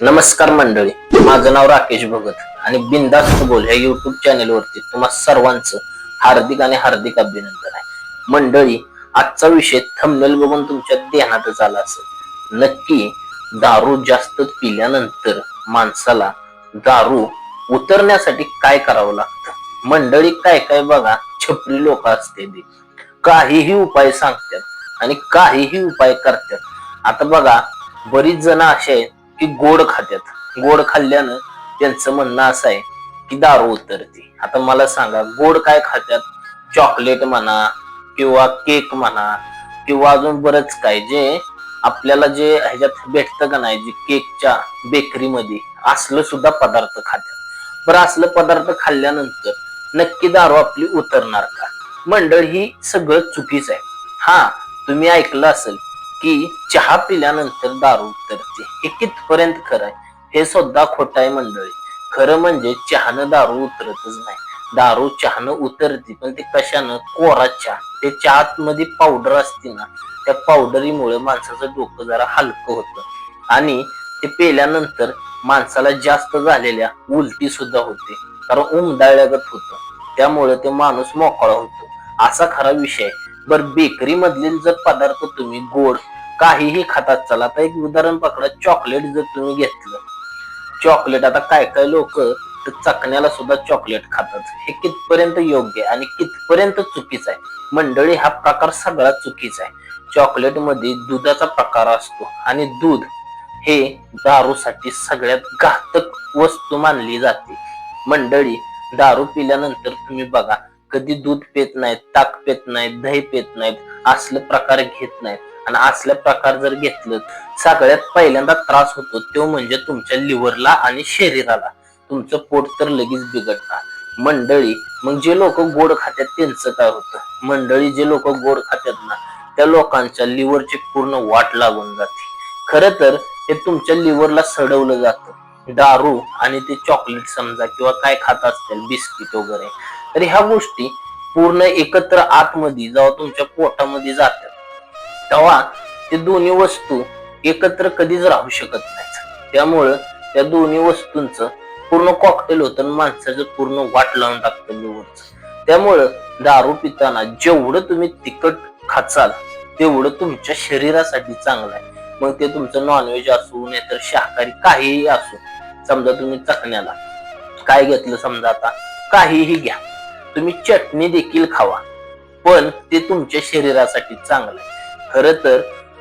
नमस्कार मंडळी माझं नाव राकेश भगत आणि बिंदास्त बोल ह्या युट्यूब चॅनेलवरती तुम्हा सर्वांचं हार्दिक आणि हार्दिक अभिनंदन आहे. मंडळी आजचा विषय थंबनेल बघून तुमच्या ध्यानातच आला असेल. नक्की दारू जास्त पिल्यानंतर माणसाला दारू उतरण्यासाठी काय करावं लागतं? मंडळी काय काय बघा छपरी लोक असते ते काहीही उपाय सांगतात आणि काहीही उपाय करतात. आता बघा बरीच जण असे आहेत की गोड खात्यात. गोड खाल्ल्यानं त्यांचं म्हणणं असं आहे की दारू उतरते. आता मला सांगा गोड काय खात्यात? चॉकलेट म्हणा किंवा केक म्हणा किंवा अजून बरंच काय जे आपल्याला जे ह्याच्यात भेटतं का नाही जे केकच्या बेकरीमध्ये असलं सुद्धा पदार्थ खात्यात. बरं असलं पदार्थ खाल्ल्यानंतर नक्की दारू आपली उतरणार का? मंडळ ही सगळं चुकीच आहे. हा तुम्ही ऐकलं असेल की चहा पिल्यानंतर दारू उतरते. हे कितपर्यंत खरं आहे हे सुद्धा खोट आहे मंडळी. खरं म्हणजे चहानं दारू उतरतच नाही. दारू चहानं उतरते पण ते कशानं? कोरा चहा. ते चहात मध्ये पावडर असते ना त्या पावडरीमुळे माणसाचं डोकं जरा हलकं होतं. आणि ते पेल्यानंतर माणसाला जास्त झालेल्या उलटी सुद्धा होते. कारण उमदाळल्यागत होतं. त्यामुळे ते माणूस मोकळा होतो. असा खरा विषय आहे. बर बेकरी मधील जर पदार्थ तुम्ही गोड काहीही खातात चला आता एक उदाहरण पकडा चॉकलेट जर तुम्ही घेतलं. चॉकलेट आता काय काय लोक चकण्याला सुद्धा चॉकलेट खातात. हे कितपर्यंत योग्य आहे आणि कितपर्यंत चुकीचं आहे? मंडळी हा प्रकार सगळा चुकीचा आहे. चॉकलेटमध्ये दुधाचा प्रकार असतो आणि दूध हे दारूसाठी सगळ्यात घातक वस्तू मानली जाते. मंडळी दारू पिल्यानंतर तुम्ही बघा कधी दूध पेत नाहीत ताक पेत नाहीत दही पेत नाहीत असले प्रकार घेत नाहीत. आणि असले प्रकार जर घेतलं सगळ्यात पहिल्यांदा त्रास होतो तो म्हणजे तुमच्या लिव्हरला आणि शरीराला. तुमचं पोट तर लगेच बिघडणार मंडळी मग जे लोक गोड खात्यात त्यांचं काय होतं? मंडळी जे लोक गोड खात्यात ना त्या लोकांच्या लिव्हरची पूर्ण वाट लागून जाते. खर तर हे तुमच्या लिव्हरला सडवलं जातं. दारू आणि ते चॉकलेट समजा किंवा काय खात असतील बिस्किट वगैरे तर ह्या गोष्टी पूर्ण एकत्र आतमध्ये जेव्हा तुमच्या पोटामध्ये जातात तेव्हा ते दोन्ही वस्तू एकत्र कधीच राहू शकत नाहीत. त्यामुळं त्या दोन्ही वस्तूंचं पूर्ण कॉकटेल होतं आणि माणसाचं पूर्ण वाट लावून टाकतं लिव्हरचं. त्यामुळं दारू पिताना जेवढं तुम्ही तिखट खाचाल तेवढं तुमच्या शरीरासाठी चांगलं आहे. मग ते तुमचं नॉनव्हेज असू नाहीतर शाकाहारी काहीही असू समजा तुम्ही चकण्याला काय घेतलं समजा आता काहीही घ्या. तुम्ही चटणी देखील खावा. पण ते तुमच्या शरीरासाठी चांगलं आहे. खर तर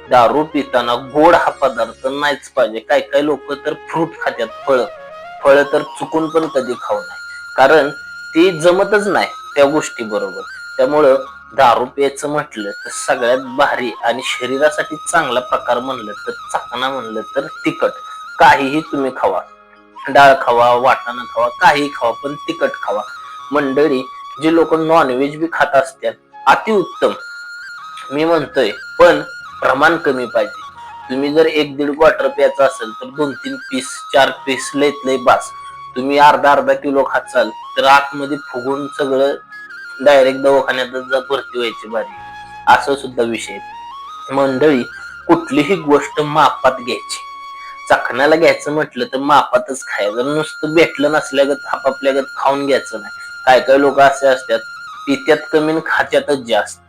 दारू पिताना गोड हा पदार्थ नाहीच पाहिजे. काय काय लोक तर फ्रूट खात्यात फळ. फळ तर चुकून पण कधी खाऊ नये. कारण ते जमतच नाही त्या गोष्टी बरोबर. त्यामुळं दारू प्यायचं म्हटलं तर सगळ्यात भारी आणि शरीरासाठी चांगला प्रकार म्हणलं तर चाकणा म्हणलं तर तिखट. काहीही तुम्ही खावा. डाळ खावा वाटाणा खावा काहीही खावा पण तिखट खावा. मंडळी जे लोक नॉनव्हेज बी खात असतात अतिउत्तम. मी म्हणतोय पण प्रमाण कमी पाहिजे. तुम्ही जर एक दीड क्वार्टर प्यायचा असेल तर दोन तीन पीस चार पीस लयत लय बास. तुम्ही अर्धा अर्धा किलो खाचाल तर आतमध्ये फुगून सगळं डायरेक्ट दवाखान्यातच जा भरती व्हायची बारी. असं सुद्धा विषय आहे. मंडळी कुठलीही गोष्ट मापात घ्यायची. चखण्याला घ्यायचं म्हटलं तर मापातच खायचं. जर नुसतं भेटलं नसल्यागत आपापल्यागत खाऊन घ्यायचं नाही. काय काय लोक असे असतात पित्यात कमी खात्यातच जास्त.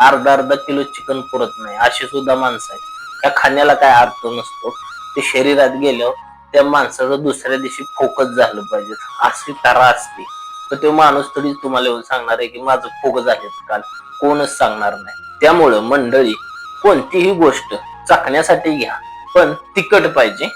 अर्धा अर्धा किलो चिकन पुरत नाही अशी सुद्धा माणसं आहेत. त्या खाण्याला काय अर्थ नसतो. ते शरीरात गेल्यावर त्या माणसाचं दुसऱ्या दिवशी फोकस झालं पाहिजे. अशी तारा असते. तर तो माणूस तरी तुम्हाला येऊन सांगणार आहे की माझं फोकस झालेत काल. कोणच सांगणार नाही. त्यामुळं मंडळी कोणतीही गोष्ट चाकण्यासाठी घ्या पण तिखट पाहिजे.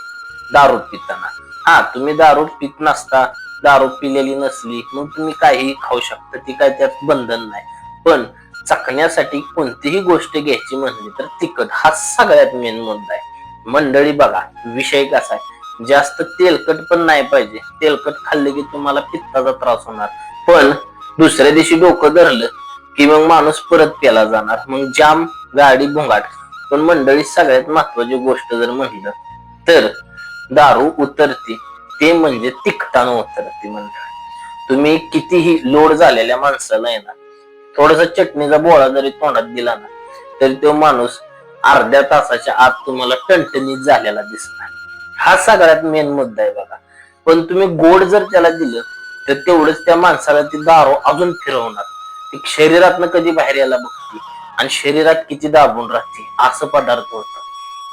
दारू पिताना. हा तुम्ही दारू पित नसता दारू पिलेली नसली मग तुम्ही काहीही खाऊ शकता. ती काय त्यात बंधन नाही. पण चकण्यासाठी कोणतीही गोष्ट घ्यायची म्हणली तर तिखट हा सगळ्यात मेन मुद्दा आहे. मंडळी बघा विषय कसा आहे. जास्त तेलकट पण नाही पाहिजे. तेलकट खाल्ले की तुम्हाला पित्ताचा त्रास होणार. पण दुसऱ्या दिवशी डोकं धरलं की मग माणूस परत प्याला जाणार. मग जाम गाडी भोंगाट. पण मंडळी सगळ्यात महत्वाची गोष्ट जर म्हणलं तर दारू उतरते. ते म्हणजे तिखटानं ती मंडळी. तुम्ही कितीही लोड झालेल्या माणसाला आहे ना थोडासा चटणीचा बोळा जरी तोंडात दिला ना तरी तो माणूस अर्ध्या तासाच्या आत तुम्हाला टणटणीत झालेला दिसणार. हा सगळ्यात मेन मुद्दा आहे बघा. पण तुम्ही गोड जर त्याला दिलं तर तेवढंच त्या माणसाला ती दारू अजून फिरवणार. ती शरीरातनं कधी बाहेर यायला बघते आणि शरीरात किती दाबून राहते असं पदार्थ होत.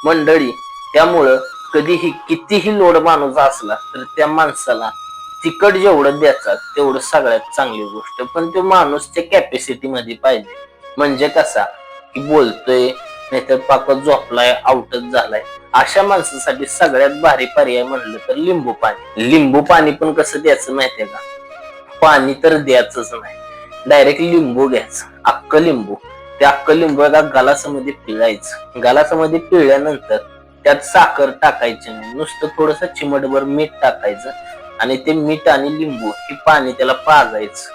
मंडळी त्यामुळं कधीही कितीही लोड माणूस असला तर त्या माणसाला तिकट जेवढं द्यायचा तेवढं सगळ्यात चांगली गोष्ट. पण तो माणूस त्या कॅपॅसिटी मध्ये पाहिजे. म्हणजे कसा? की बोलतोय नाहीतर पाक झोपलाय आउटच झालाय. अशा माणसासाठी सगळ्यात भारी पर्याय म्हणलं तर लिंबू पाणी. लिंबू पाणी पण कसं द्यायचं माहितीये का? पाणी तर द्यायचंच नाही. डायरेक्ट लिंबू घ्यायचं. अक्क लिंबू. त्या अक्क लिंबू एका गलासामध्ये पिळायचं. गलासामध्ये पिळल्यानंतर त्यात साखर टाकायची नाही नुसतं थोडस चिमटभर मीठ टाकायचं आणि ते मीठ आणि लिंबू हे पाणी त्याला पाजायचं.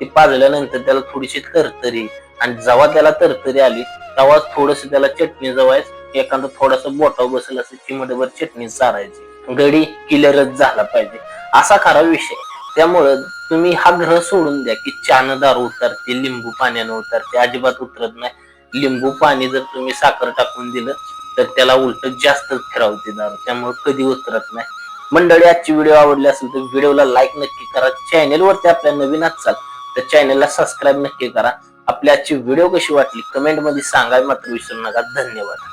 ते पाजल्यानंतर त्याला थोडीशी तरतरी आणि जेव्हा त्याला तरतरी आली तेव्हा थोडस त्याला चटणी जवायच एखादा थोडस बोटाव बसेल असं चिमटभर चटणी चारायची. गडी किलरच झाला पाहिजे. असा खरा विषय. त्यामुळं तुम्ही हा ग्रह सोडून द्या की चान दारू उतरते लिंबू पाण्यानं उतरते. अजिबात उतरत नाही. लिंबू पाणी जर तुम्ही साखर टाकून दिलं तर त्याला उलट जास्त फिरवते दारू त्यामुळे कधी उतरत नाही. मंडळी आजची व्हिडिओ आवडली असेल तर व्हिडिओला लाईक नक्की करा. चॅनेलवरती आपल्या नवीन असाल तर चॅनेलला सबस्क्राईब नक्की करा. आपली आजची व्हिडिओ कशी वाटली कमेंटमध्ये सांगायला मात्र विसरू नका. धन्यवाद.